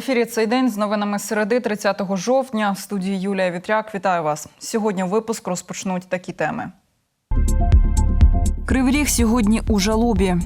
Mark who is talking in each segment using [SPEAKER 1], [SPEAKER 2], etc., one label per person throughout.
[SPEAKER 1] ефірі цей день з новинами середи 30 жовтня. В студії Юлія Вітряк. Вітаю вас. Сьогодні випуск розпочнуть такі теми. Кривий Ріг сьогодні у жалобі.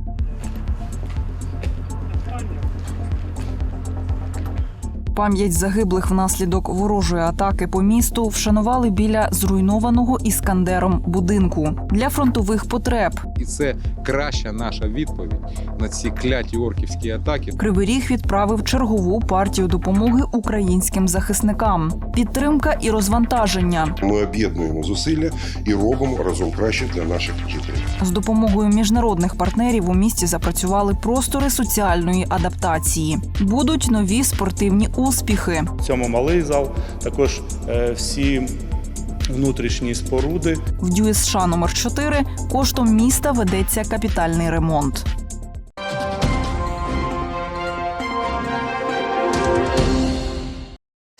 [SPEAKER 1] Пам'ять загиблих внаслідок ворожої атаки по місту вшанували біля зруйнованого іскандером будинку для фронтових потреб.
[SPEAKER 2] І це краща наша відповідь на ці кляті орківські атаки.
[SPEAKER 1] Кривий Ріг відправив чергову партію допомоги українським захисникам. Підтримка і розвантаження
[SPEAKER 3] Ми об'єднуємо зусилля і робимо разом краще для наших жителів.
[SPEAKER 1] з допомогою міжнародних партнерів у місті запрацювали простори соціальної адаптації. Будуть нові спортивні успіхи.
[SPEAKER 4] В цьому малий зал, також е, всі внутрішні споруди.
[SPEAKER 1] В ДЮСШ номер 4 коштом міста ведеться капітальний ремонт.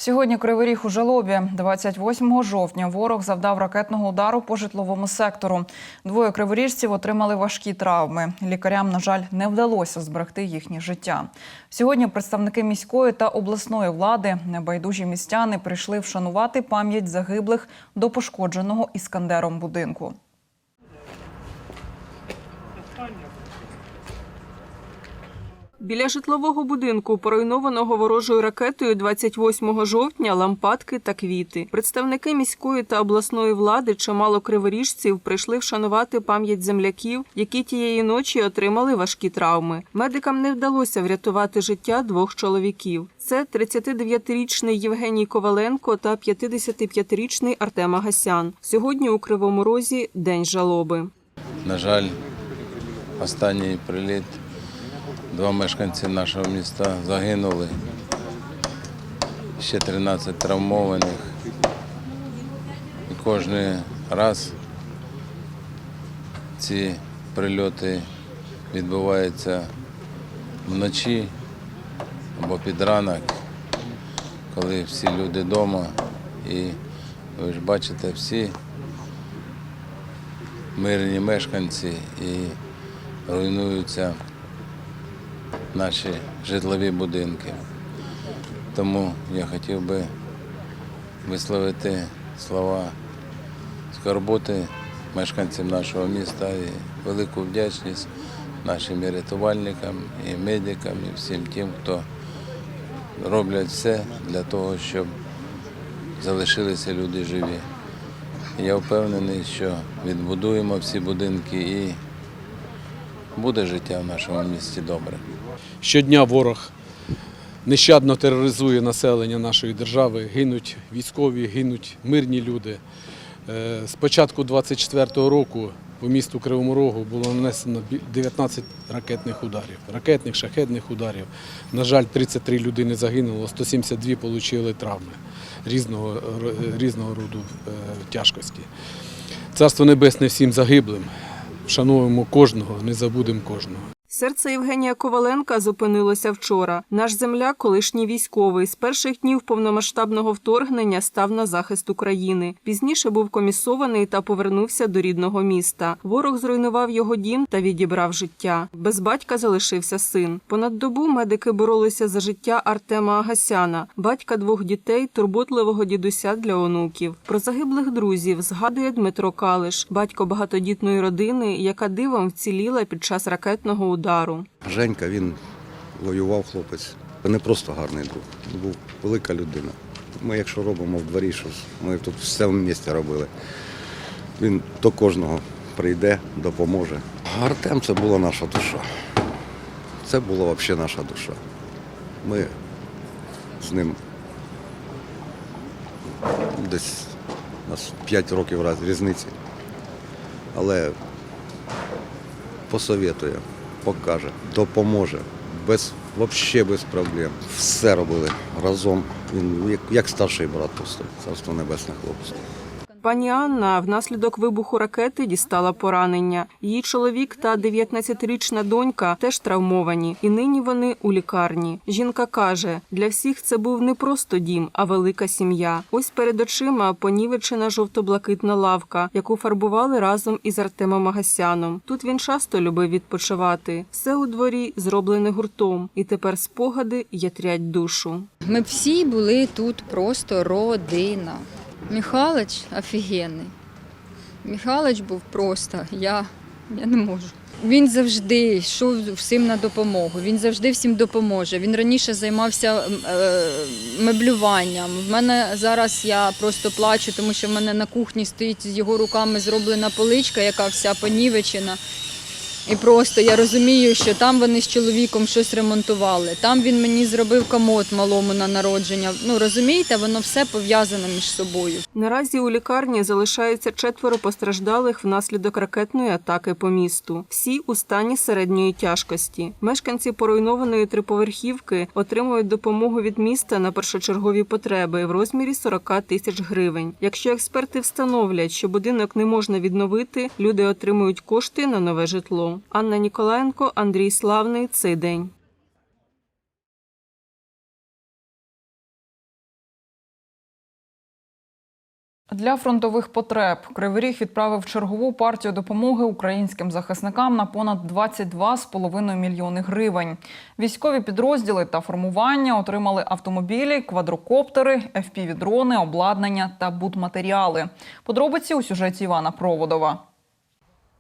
[SPEAKER 1] Сьогодні Кривий Ріг у жалобі. 28 жовтня ворог завдав ракетного удару по житловому сектору. Двоє криворіжців отримали важкі травми. Лікарям, на жаль, не вдалося зберегти їхнє життя. Сьогодні представники міської та обласної влади, небайдужі містяни, прийшли вшанувати пам'ять загиблих до пошкодженого іскандером будинку.
[SPEAKER 5] Біля житлового будинку, поруйнованого ворожою ракетою 28 жовтня, лампадки та квіти. Представники міської та обласної влади, чимало криворіжців, прийшли вшанувати пам'ять земляків, які тієї ночі отримали важкі травми. Медикам не вдалося врятувати життя двох чоловіків. Це 39-річний Євгеній Коваленко та 55-річний Артем Агасян. Сьогодні у Кривому Розі день жалоби.
[SPEAKER 6] На жаль, останній приліт. Два мешканці нашого міста загинули. Ще 13 травмованих. І кожен раз ці прильоти відбуваються вночі або під ранок, коли всі люди вдома. І ви ж бачите, всі мирні мешканці і руйнуються наші житлові будинки. Тому я хотів би висловити слова скорботи мешканцям нашого міста і велику вдячність нашим і рятувальникам, і медикам, і всім тим, хто роблять все для того, щоб залишилися люди живі. Я впевнений, що відбудуємо всі будинки і буде життя в нашому місті добре.
[SPEAKER 7] Щодня ворог нещадно тероризує населення нашої держави. Гинуть військові, гинуть мирні люди. Е, З початку 24-го року по місту Кривому Рогу було нанесено 19 ракетних ударів, ракетних, шахетних ударів. На жаль, 33 людини загинуло, 172 отримали травми різного, різного роду е, тяжкості. Царство Небесне всім загиблим. Вшановуємо кожного, не забудемо кожного.
[SPEAKER 5] Серце Євгенія Коваленка зупинилося вчора. Наш земляк, колишній військовий, з перших днів повномасштабного вторгнення став на захист України. Пізніше був комісований та повернувся до рідного міста. Ворог зруйнував його дім та відібрав життя. Без батька залишився син. Понад добу медики боролися за життя Артема Агасяна, батька двох дітей, турботливого дідуся для онуків. Про загиблих друзів згадує Дмитро Калиш, батько багатодітної родини, яка дивом вціліла під час ракетного удару.
[SPEAKER 8] Женька, він воював хлопець. Не просто гарний друг, він був велика людина. Ми, якщо робимо в дворі щось, ми тут все в місті робили. Він до кожного прийде, допоможе. Артем це була наша душа. Це була взагалі наша душа. Ми з ним десь у нас 5 років раз різниці. Але посоветує, покаже, допоможе. Без, взагалі без проблем. Все робили разом. Він як, старший брат просто, царство небесне хлопцю.
[SPEAKER 5] Пані Анна внаслідок вибуху ракети дістала поранення. Її чоловік та 19-річна донька теж травмовані, і нині вони у лікарні. Жінка каже, для всіх це був не просто дім, а велика сім'я. Ось перед очима понівечена жовто-блакитна лавка, яку фарбували разом із Артемом Агасяном. Тут він часто любив відпочивати. Все у дворі зроблене гуртом, і тепер спогади ятрять душу.
[SPEAKER 9] Ми всі були тут просто родина. Михалич офігенний. Михалич був просто, я, я не можу. Він завжди йшов всім на допомогу. Він завжди всім допоможе. Він раніше займався е, меблюванням. В мене зараз я просто плачу, тому що в мене на кухні стоїть з його руками зроблена поличка, яка вся понівечена. І просто я розумію, що там вони з чоловіком щось ремонтували. Там він мені зробив комод малому на народження. Ну розумієте, воно все пов'язане між собою.
[SPEAKER 5] Наразі у лікарні залишаються четверо постраждалих внаслідок ракетної атаки по місту. Всі у стані середньої тяжкості. Мешканці поруйнованої триповерхівки отримують допомогу від міста на першочергові потреби в розмірі 40 тисяч гривень. Якщо експерти встановлять, що будинок не можна відновити, люди отримують кошти на нове житло. Анна Ніколаєнко, Андрій Славний. Цей день.
[SPEAKER 1] Для фронтових потреб Кривий Ріг відправив чергову партію допомоги українським захисникам на понад 22,5 мільйони гривень. Військові підрозділи та формування отримали автомобілі, квадрокоптери, FPV-дрони, обладнання та будматеріали. Подробиці у сюжеті Івана Проводова.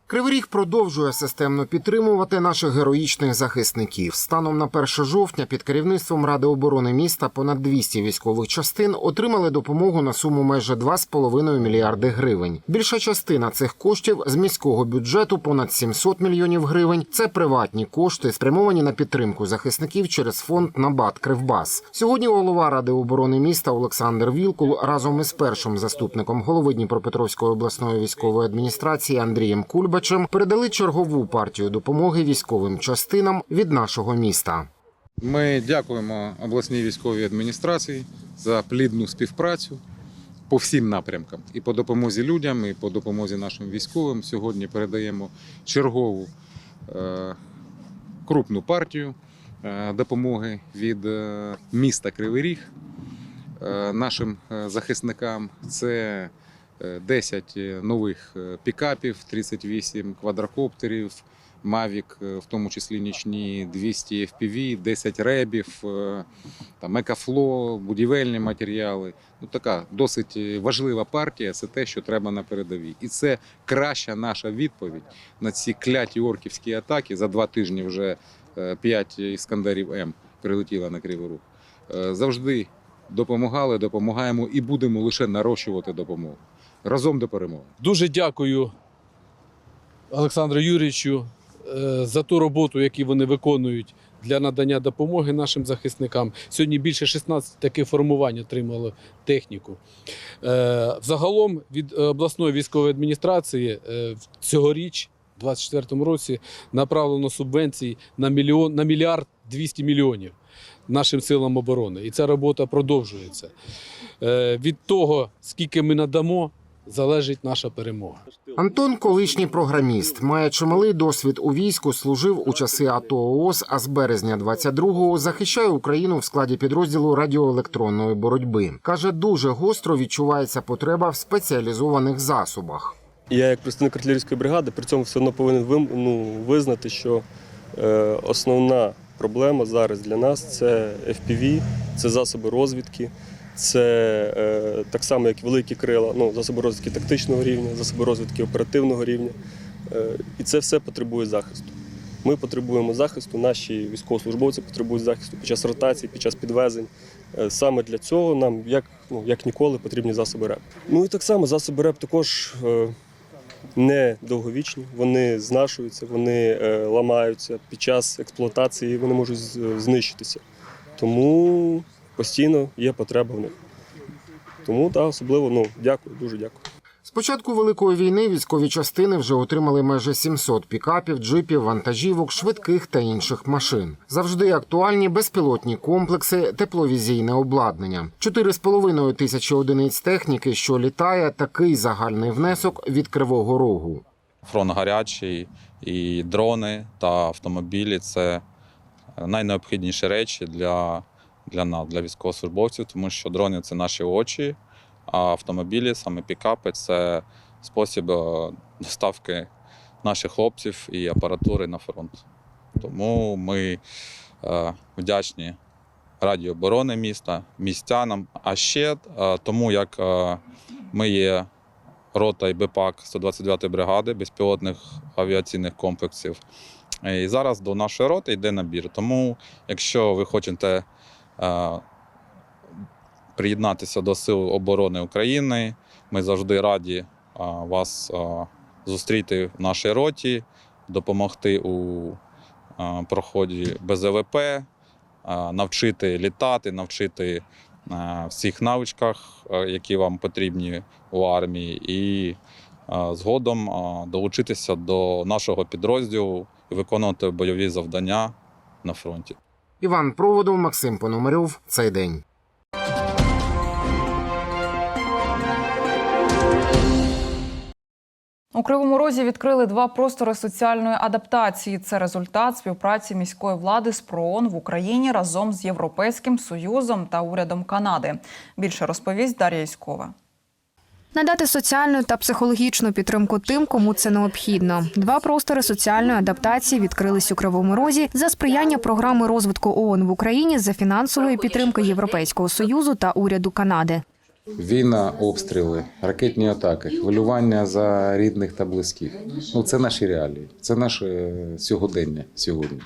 [SPEAKER 10] Кривий Ріг продовжує системно підтримувати наших героїчних захисників. Станом на 1 жовтня під керівництвом Ради оборони міста понад 200 військових частин отримали допомогу на суму майже 2,5 мільярди гривень. Більша частина цих коштів з міського бюджету понад 700 мільйонів гривень. Це приватні кошти, спрямовані на підтримку захисників через фонд Набат Кривбас. Сьогодні голова Ради оборони міста Олександр Вілкул разом із першим заступником голови Дніпропетровської обласної військової адміністрації Андрієм Кульбачем передали чергову партію допомоги військовим частинам від нашого міста.
[SPEAKER 2] Ми дякуємо обласній військовій адміністрації за плідну співпрацю по всім напрямкам. І по допомозі людям, і по допомозі нашим військовим. Сьогодні передаємо чергову е, крупну партію е, допомоги від е, міста Кривий Ріг е, нашим е, захисникам. Це 10 нових е, пікапів, 38 квадрокоптерів, Mavic, е, в тому числі нічні 200 FPV, 10 ребів, е, там екафло, будівельні матеріали. Ну така досить е, важлива партія. Це те, що треба на передовій. І це краща наша відповідь на ці кляті орківські атаки. За два тижні вже 5 іскандерів М прилетіло на Кривий Рух. Е, Завжди допомагали, допомагаємо і будемо лише нарощувати допомогу. Разом до перемоги.
[SPEAKER 7] Дуже дякую Олександру Юрійовичу е, за ту роботу, яку вони виконують для надання допомоги нашим захисникам. Сьогодні більше 16 таких формувань отримало техніку. Е, Взагалом від обласної військової адміністрації е, цьогоріч, у 2024 році, направлено субвенцій на мільйон на мільярд 200 мільйонів нашим силам оборони. І ця робота продовжується. Від того, скільки ми надамо, залежить наша перемога.
[SPEAKER 10] Антон, колишній програміст, має чималий досвід у війську, служив у часи АТО ООС, а з березня 22-го захищає Україну в складі підрозділу радіоелектронної боротьби. Каже, дуже гостро відчувається потреба в спеціалізованих засобах.
[SPEAKER 11] Я як представник артилерійської бригади при цьому все одно повинен вим- ну, визнати, що е, основна проблема зараз для нас це FPV, це засоби розвідки, це е, так само, як великі крила, ну, засоби розвідки тактичного рівня, засоби розвідки оперативного рівня. Е, і це все потребує захисту. Ми потребуємо захисту, наші військовослужбовці потребують захисту під час ротації, під час підвезень. Е, Саме для цього нам, як, ну, як ніколи, потрібні засоби РЕП. Ну і так само засоби РЕП також не довговічні, вони знашуються, вони ламаються під час експлуатації, вони можуть знищитися. Тому постійно є потреба в них. Тому так, особливо ну, дякую, дуже дякую.
[SPEAKER 10] З початку великої війни військові частини вже отримали майже 700 пікапів, джипів, вантажівок, швидких та інших машин. Завжди актуальні безпілотні комплекси, тепловізійне обладнання. 4,5 тисячі одиниць техніки, що літає, такий загальний внесок від Кривого Рогу.
[SPEAKER 12] Фронт гарячий, і дрони та автомобілі це найнеобхідніші речі для, для нас, для військовослужбовців, тому що дрони це наші очі, а автомобілі, саме пікапи, це спосіб е, доставки наших хлопців і апаратури на фронт. Тому ми е, вдячні Раді оборони міста, містянам, а ще е, тому, як ми є рота і БПАК 129-ї бригади безпілотних авіаційних комплексів. І зараз до нашої роти йде набір. Тому, якщо ви хочете приєднатися до Сил оборони України, ми завжди раді е, вас е, зустріти в нашій роті, допомогти у е, проході БЗВП, е, навчити літати, навчити е, всіх навичках, е, які вам потрібні у армії, і е, згодом е, долучитися до нашого підрозділу і виконувати бойові завдання на фронті.
[SPEAKER 10] Іван Проводов, Максим Пономарьов. Цей день.
[SPEAKER 1] У Кривому Розі відкрили два простори соціальної адаптації. Це результат співпраці міської влади з ПРООН в Україні разом з Європейським Союзом та урядом Канади. Більше розповість Дар'я Іськова.
[SPEAKER 13] Надати соціальну та психологічну підтримку тим, кому це необхідно. Два простори соціальної адаптації відкрились у Кривому Розі за сприяння програми розвитку ООН в Україні за фінансової підтримки Європейського союзу та уряду Канади.
[SPEAKER 2] Війна, обстріли, ракетні атаки, хвилювання за рідних та близьких. Ну це наші реалії, це наше сьогодення сьогодні.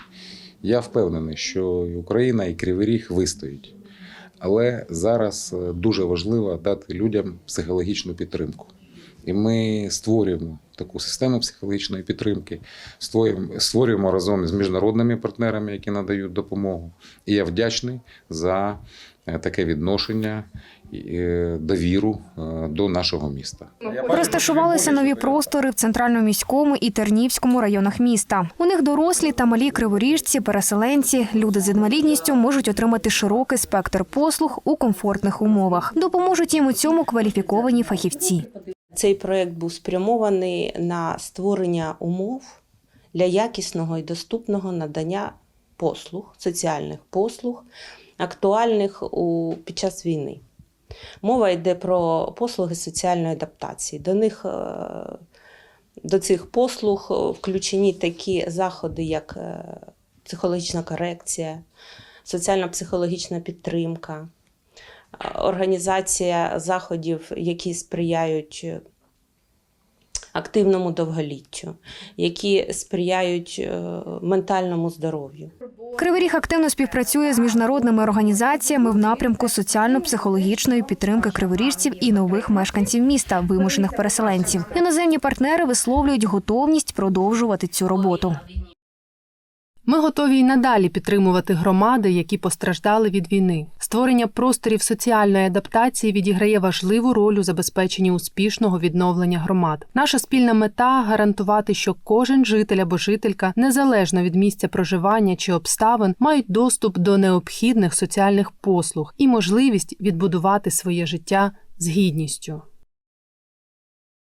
[SPEAKER 2] Я впевнений, що Україна і Кривий Ріг вистоїть. Але зараз е, дуже важливо дати людям психологічну підтримку. І ми створюємо таку систему психологічної підтримки, створюємо, створюємо разом з міжнародними партнерами, які надають допомогу. І я вдячний за е, таке відношення довіру е, до нашого міста.
[SPEAKER 13] Розташувалися нові простори в центральному міському і Тернівському районах міста. У них дорослі та малі криворіжці, переселенці, люди з інвалідністю можуть отримати широкий спектр послуг у комфортних умовах. Допоможуть їм у цьому кваліфіковані фахівці.
[SPEAKER 14] Цей проект був спрямований на створення умов для якісного і доступного надання послуг, соціальних послуг, актуальних у, під час війни. Мова йде про послуги соціальної адаптації. До них е, до цих послуг е, включені такі заходи, як е, психологічна корекція, соціально-психологічна підтримка, організація заходів, які сприяють активному довголіттю, які сприяють е, ментальному здоров'ю.
[SPEAKER 13] Кривий Ріг активно співпрацює з міжнародними організаціями в напрямку соціально-психологічної підтримки криворіжців і нових мешканців міста, вимушених переселенців. Іноземні партнери висловлюють готовність продовжувати цю роботу.
[SPEAKER 15] Ми готові й надалі підтримувати громади, які постраждали від війни. Створення просторів соціальної адаптації відіграє важливу роль у забезпеченні успішного відновлення громад. Наша спільна мета гарантувати, що кожен житель або жителька, незалежно від місця проживання чи обставин, мають доступ до необхідних соціальних послуг і можливість відбудувати своє життя з гідністю.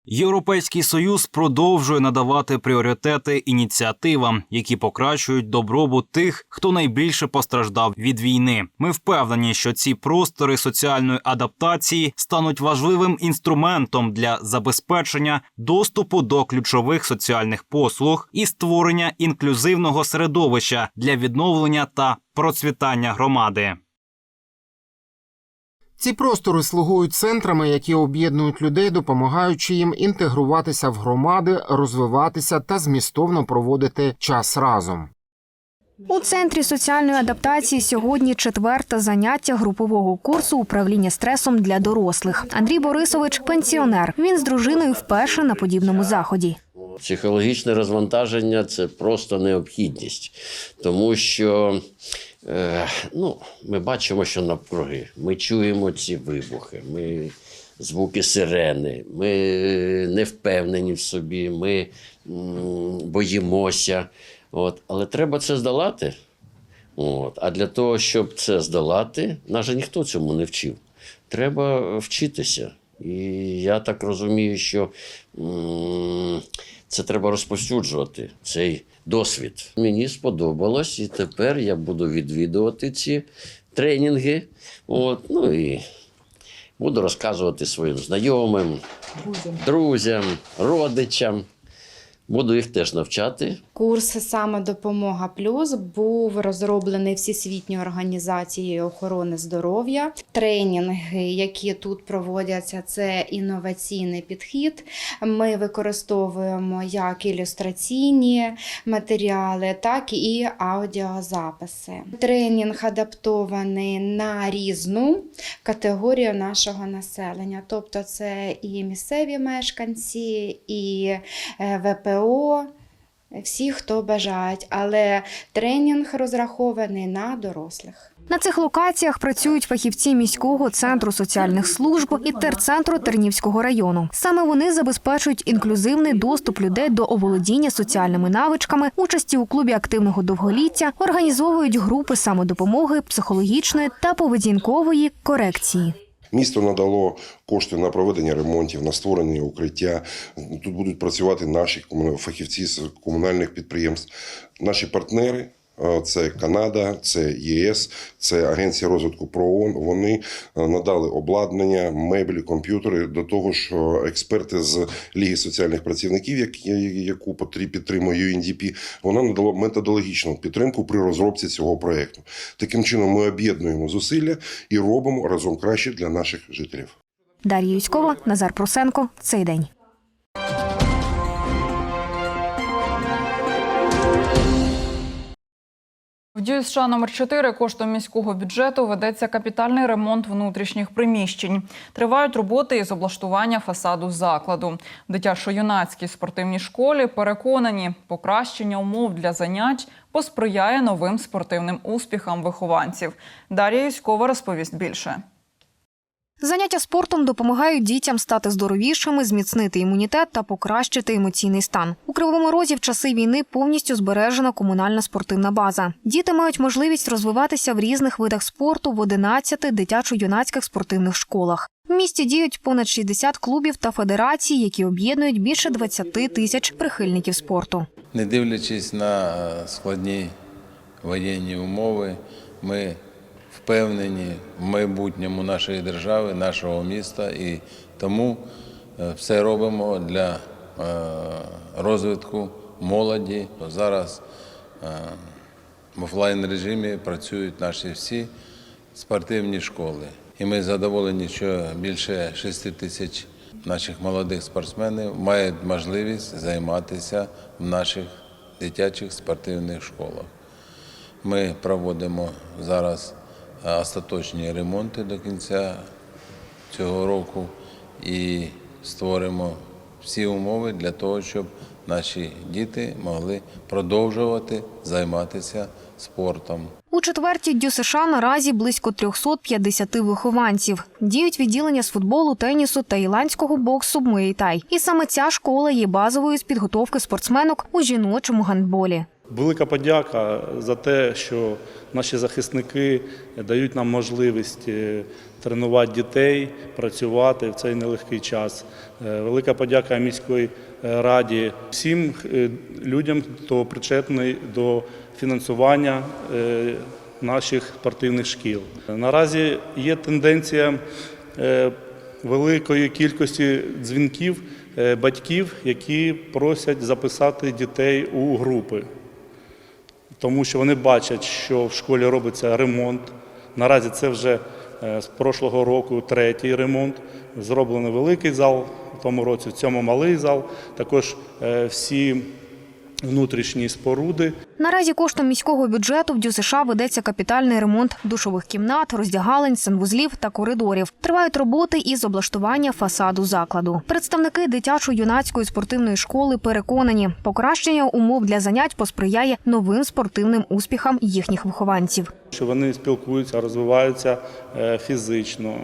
[SPEAKER 16] Європейський союз продовжує надавати пріоритети ініціативам, які покращують добробут тих, хто найбільше постраждав від війни. Ми впевнені, що ці простори соціальної адаптації стануть важливим інструментом для забезпечення доступу до ключових соціальних послуг і створення інклюзивного середовища для відновлення та процвітання громади.
[SPEAKER 10] Ці простори слугують центрами, які об'єднують людей, допомагаючи їм інтегруватися в громади, розвиватися та змістовно проводити час разом.
[SPEAKER 13] У центрі соціальної адаптації сьогодні четверте заняття групового курсу управління стресом для дорослих. Андрій Борисович пенсіонер. Він з дружиною вперше на подібному заході.
[SPEAKER 17] Психологічне розвантаження це просто необхідність, тому що Е, ну, ми бачимо, що навкруги. Ми чуємо ці вибухи, ми звуки сирени, ми не впевнені в собі, ми боїмося. От. Але треба це здолати. От. А для того, щоб це здолати, нас же ніхто цьому не вчив. Треба вчитися. І я так розумію, що м, це треба розповсюджувати, цей досвід. Мені сподобалось, і тепер я буду відвідувати ці тренінги. От, ну і буду розказувати своїм знайомим, друзям, родичам. Буду їх теж навчати.
[SPEAKER 18] Курс самодопомога плюс був розроблений Всесвітньою організацією охорони здоров'я. Тренінги, які тут проводяться, це інноваційний підхід. Ми використовуємо як ілюстраційні матеріали, так і аудіозаписи. Тренінг адаптований на різну категорію нашого населення, тобто це і місцеві мешканці, і е, ВПО всі, хто бажають, але тренінг розрахований на дорослих.
[SPEAKER 13] На цих локаціях працюють фахівці міського центру соціальних служб і терцентру Тернівського району. Саме вони забезпечують інклюзивний доступ людей до оволодіння соціальними навичками, участі у клубі активного довголіття, організовують групи самодопомоги, психологічної та поведінкової корекції.
[SPEAKER 3] Місто надало кошти на проведення ремонтів, на створення укриття. Тут будуть працювати наші фахівці з комунальних підприємств, наші партнери. Е, Це Канада, це ЄС, це Агенція розвитку ПРООН. Вони е, надали обладнання, меблі, комп'ютери. До того е, експерти з Ліги соціальних працівників, яку підтримує UNDP, вона надала методологічну підтримку при розробці цього проєкту. Таким чином, ми об'єднуємо зусилля і робимо разом краще для наших жителів.
[SPEAKER 13] Дар'я Юськова, Назар Просенко. Цей день.
[SPEAKER 1] Дію США номер 4 коштом міського бюджету ведеться капітальний ремонт внутрішніх приміщень. Тривають роботи із облаштування фасаду закладу. Дитячо-юнацькій спортивній школі переконані, покращення умов для занять посприяє новим спортивним успіхам вихованців. Дар'я Юськова розповість більше.
[SPEAKER 13] Заняття спортом допомагають дітям стати здоровішими, зміцнити імунітет та покращити емоційний стан. У кривому розі в часи війни повністю збережена комунальна спортивна база. Діти мають можливість розвиватися в різних видах спорту в 11 дитячо-юнацьких спортивних школах. В місті діють понад 60 клубів та федерацій, які об'єднують більше 20 тисяч прихильників спорту.
[SPEAKER 6] Не дивлячись на е, складні воєнні умови, ми впевнені в майбутньому нашої держави, нашого міста, і тому е, все робимо для е, розвитку молоді. Зараз е, в офлайн режимі працюють наші всі спортивні школи. І ми задоволені, що більше 6 тисяч наших молодих спортсменів мають можливість займатися в наших дитячих спортивних школах. Ми проводимо зараз остаточні ремонти до кінця цього року і створимо всі умови для того, щоб наші діти могли продовжувати займатися спортом.
[SPEAKER 13] У четвертій дю США наразі близько 350 вихованців. Діють відділення з футболу, тенісу та іландського боксу Муейтай. І саме ця школа є базовою з підготовки спортсменок у жіночому гандболі.
[SPEAKER 4] Велика подяка за те, що наші захисники дають нам можливість е, тренувати дітей, працювати в цей нелегкий час. Е, Велика подяка міської е, раді всім людям, хто причетний до фінансування наших спортивних шкіл. Наразі є тенденція великої кількості дзвінків батьків, які просять записати дітей у групи тому що вони бачать, що в школі робиться ремонт. Наразі це вже е, з прошлого року третій ремонт. Зроблений великий зал в тому році, в цьому малий зал. Також е, всі внутрішні споруди.
[SPEAKER 13] Наразі коштом міського бюджету в ДЮСШ ведеться капітальний ремонт душових кімнат, роздягалень, санвузлів та коридорів. Тривають роботи із облаштування фасаду закладу. Представники дитячо-юнацької спортивної школи переконані, покращення умов для занять посприяє новим спортивним успіхам їхніх вихованців.
[SPEAKER 4] що вони спілкуються, розвиваються е, фізично,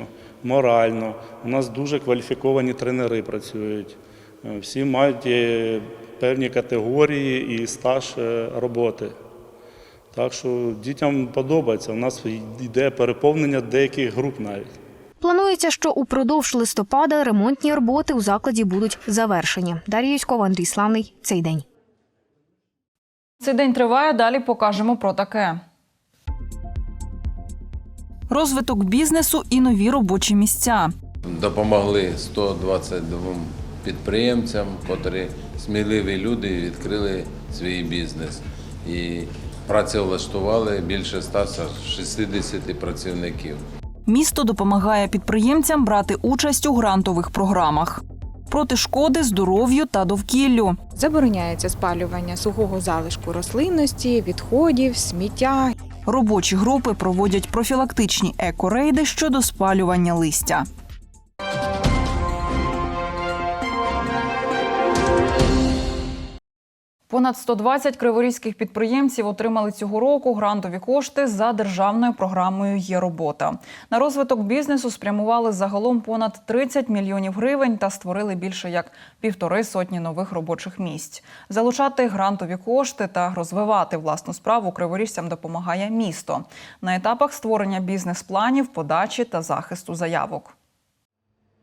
[SPEAKER 4] морально. У нас дуже кваліфіковані тренери працюють. Е, Всі мають е, певні категорії і стаж е, роботи. Так що дітям подобається. У нас йде переповнення деяких груп навіть.
[SPEAKER 13] Планується, що упродовж листопада ремонтні роботи у закладі будуть завершені. Дар'я Юськова, Андрій Славний. Цей день.
[SPEAKER 1] Цей день триває. Далі покажемо про таке. Розвиток бізнесу і нові робочі місця.
[SPEAKER 6] Допомогли 122 підприємцям, котрі сміливі люди відкрили свій бізнес і працевлаштували більше 160 працівників.
[SPEAKER 1] Місто допомагає підприємцям брати участь у грантових програмах проти шкоди здоров'ю та довкіллю.
[SPEAKER 19] Забороняється спалювання сухого залишку рослинності, відходів, сміття.
[SPEAKER 1] Робочі групи проводять профілактичні екорейди щодо спалювання листя. Понад 120 криворізьких підприємців отримали цього року грантові кошти за державною програмою Є робота. На розвиток бізнесу спрямували загалом понад 30 мільйонів гривень та створили більше як півтори сотні нових робочих місць. Залучати грантові кошти та розвивати власну справу криворіжцям допомагає місто на етапах створення бізнес-планів, подачі та захисту заявок.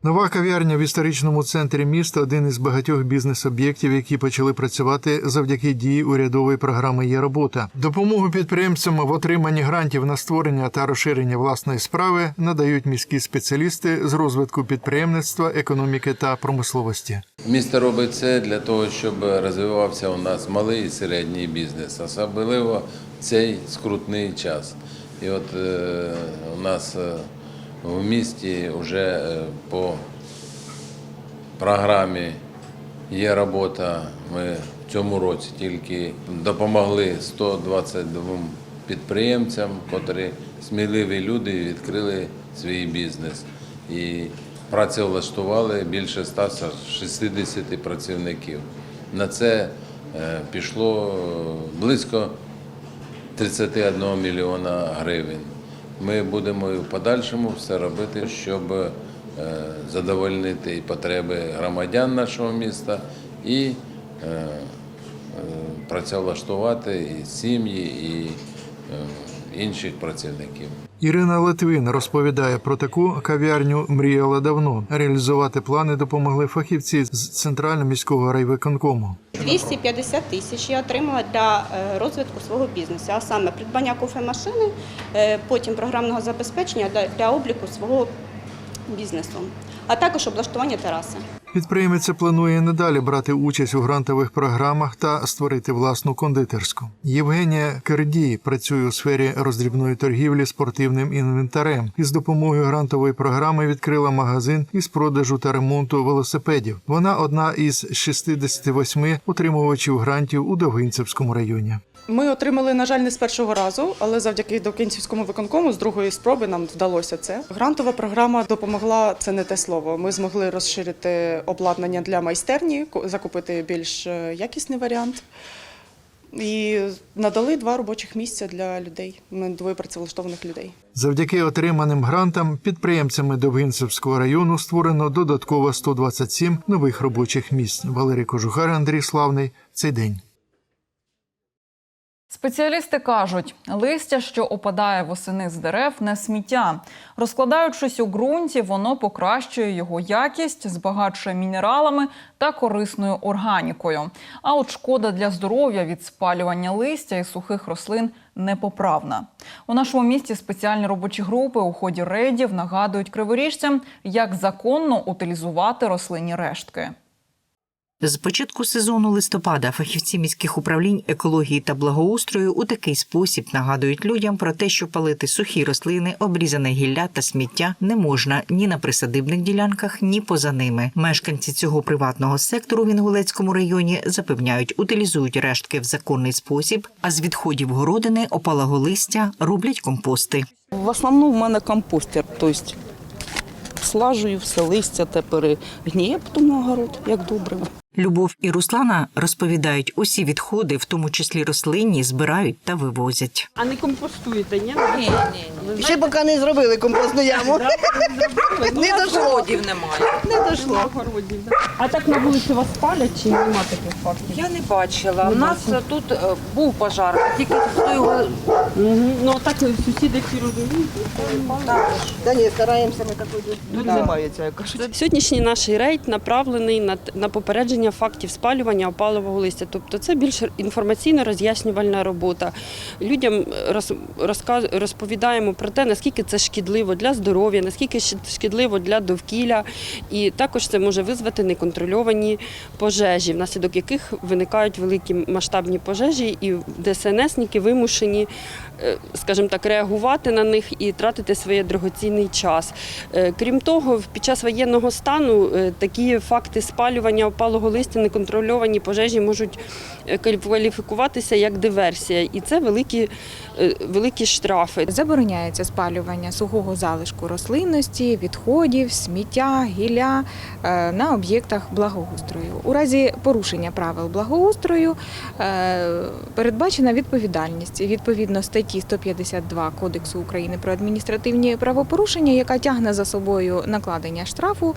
[SPEAKER 20] Нова кав'ярня в історичному центрі міста один із багатьох бізнес-об'єктів, які почали працювати завдяки дії урядової програми Є робота. Допомогу підприємцям в отриманні грантів на створення та розширення власної справи надають міські спеціалісти з розвитку підприємництва, економіки та промисловості.
[SPEAKER 6] Місто робить це для того, щоб розвивався у нас малий і середній бізнес, особливо цей скрутний час. І от е, у нас е, в місті вже е, по програмі є робота. Ми в цьому році тільки допомогли 122 підприємцям, котрі сміливі люди відкрили свій бізнес. І працевлаштували більше 160 працівників. На це е, пішло е, близько 31 мільйона гривень. Ми будемо і в подальшому все робити, щоб е, задовольнити і потреби громадян нашого міста і е, е, працевлаштувати і сім'ї, і інших працівників.
[SPEAKER 20] Ірина Литвин розповідає про таку кав'ярню мріяла давно. Реалізувати плани допомогли фахівці з центрального міського райвиконкому.
[SPEAKER 21] 250 тисяч я отримала для е, розвитку свого бізнесу, а саме придбання кофемашини, е, потім програмного забезпечення для- для обліку свого бізнесу, а також облаштування тераси.
[SPEAKER 20] Підприємиця планує надалі брати участь у грантових програмах та створити власну кондитерську. Євгенія Кердій працює у сфері роздрібної торгівлі спортивним інвентарем і з допомогою грантової програми відкрила магазин із продажу та ремонту велосипедів. Вона одна із 68 отримувачів грантів у Довгинцевському районі.
[SPEAKER 22] Ми отримали, на жаль, не з першого разу, але завдяки Довкінцівському виконкому з другої спроби нам вдалося це. Грантова програма допомогла це не те слово. Ми змогли розширити обладнання для майстерні, ку- закупити більш е, якісний варіант. І надали два робочих місця для людей. Ми двоє працевлаштованих людей.
[SPEAKER 20] Завдяки отриманим грантам підприємцями Довгинцевського району створено додатково 127 нових робочих місць. Валерій Кожухар, Андрій Славний. Цей день.
[SPEAKER 1] Спеціалісти кажуть, листя, що опадає восени з дерев, не сміття. Розкладаючись у ґрунті, воно покращує його якість, збагачує мінералами та корисною органікою. А от шкода для здоров'я від спалювання листя і сухих рослин непоправна. У нашому місті спеціальні робочі групи у ході рейдів нагадують криворіжцям, як законно утилізувати рослинні рештки.
[SPEAKER 23] З початку сезону листопада фахівці міських управлінь екології та благоустрою у такий спосіб нагадують людям про те, що палити сухі рослини, обрізане гілля та сміття не можна ні на присадибних ділянках, ні поза ними. Мешканці цього приватного сектору в Інгулецькому районі запевняють, утилізують рештки в законний спосіб, а з відходів городини, опалого листя роблять компости.
[SPEAKER 24] В основному в мене компостер, тобто слажую все листя, те перегніє потім на огород, як добре.
[SPEAKER 23] Любов і Руслана розповідають, усі відходи, в тому числі рослинні, збирають та вивозять.
[SPEAKER 24] А не компостуєте, ні?
[SPEAKER 25] Ні, ні. Ще поки не зробили компостну яму. Не дошло.
[SPEAKER 24] немає. Не дошло. А так на вулиці вас палять чи нема таких фактів?
[SPEAKER 26] Я не бачила. У нас тут е, був пожар, тільки хто його
[SPEAKER 24] Ну а так сусіди всі розуміють.
[SPEAKER 25] Та ні, стараємося ми такою. Тут немає цього, як кажуть.
[SPEAKER 27] Сьогоднішній наш рейд направлений на, на попередження фактів спалювання опалового листя. Тобто це більш інформаційно-роз'яснювальна робота. Людям розповідаємо про те, наскільки це шкідливо для здоров'я, наскільки шкідливо для довкілля. І також це може визвати неконтрольовані пожежі, внаслідок яких виникають великі масштабні пожежі, і ДСНСники вимушені, е, скажімо так, реагувати на них і тратити своє дорогоцінний час. Е, Крім того, під час воєнного стану е, такі факти спалювання опалого листя, неконтрольовані пожежі можуть е, кваліфікуватися як диверсія, і це великі, е, великі штрафи.
[SPEAKER 19] Забороняється спалювання сухого залишку рослинності, відходів, сміття, гілля е, на об'єктах благоустрою. У разі порушення правил благоустрою е, передбачена відповідальність відповідно статті 152 Кодексу України про адміністративні правопорушення, яка тягне за собою накладення штрафу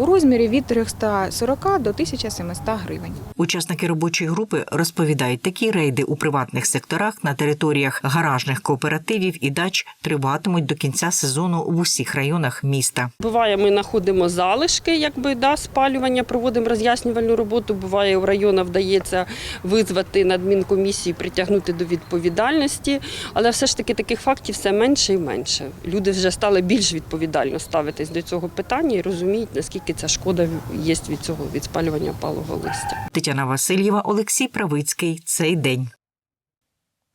[SPEAKER 19] у розмірі від 340 до 1700 гривень.
[SPEAKER 23] Учасники робочої групи розповідають, такі рейди у приватних секторах на територіях гаражних кооперативів і дач триватимуть до кінця сезону в усіх районах міста.
[SPEAKER 27] Буває, ми знаходимо залишки, якби да, спалювання, проводимо роз'яснювальну роботу. Буває, в районах вдається визвати на адмінкомісії, притягнути до відповідальності. Але все ж таки таких фактів все менше і менше. Люди вже стали більш відповідально ставитись до цього питання і розуміють, наскільки ця шкода є від цього від спалювання опалого листя.
[SPEAKER 23] Тетяна Васильєва, Олексій Правицький. Цей день.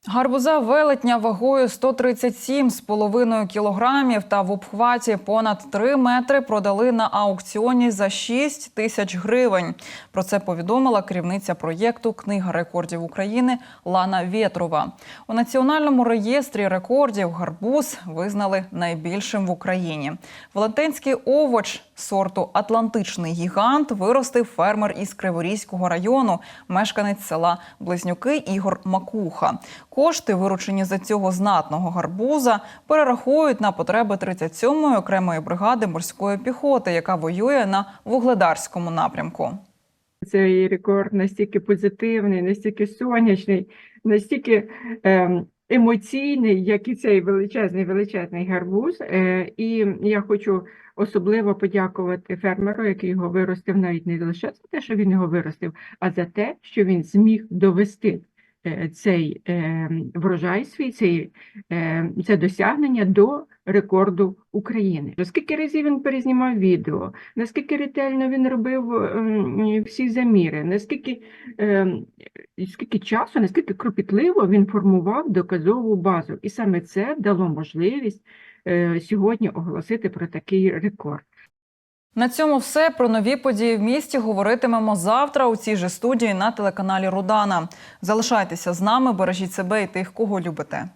[SPEAKER 1] Гарбуза велетня вагою 137,5 кілограмів та в обхваті понад 3 метри продали на аукціоні за 6 тисяч гривень. Про це повідомила керівниця проєкту Книга рекордів України Лана Вєтрова. У національному реєстрі рекордів гарбуз визнали найбільшим в Україні. Велетенський овоч сорту Атлантичний гігант виростив фермер із Криворізького району, мешканець села Близнюки Ігор Макуха. Кошти, виручені за цього знатного гарбуза, перерахують на потреби 37-ї окремої бригади морської піхоти, яка воює на вугледарському напрямку.
[SPEAKER 28] Цей рекорд настільки позитивний, настільки сонячний, настільки ем, емоційний, як і цей величезний величезний гарбуз. Е, і я хочу особливо подякувати фермеру, який його виростив, навіть не лише за те, що він його виростив, а за те, що він зміг довести цей е, врожай свій, цей, е, це досягнення до рекорду України. Скільки разів він перезнімав відео, наскільки ретельно він робив ем, всі заміри, наскільки ем, скільки часу, наскільки кропітливо він формував доказову базу. І саме це дало можливість е, сьогодні оголосити про такий рекорд.
[SPEAKER 1] На цьому все про нові події в місті говоритимемо завтра у цій же студії на телеканалі Рудана. Залишайтеся з нами, бережіть себе і тих, кого любите.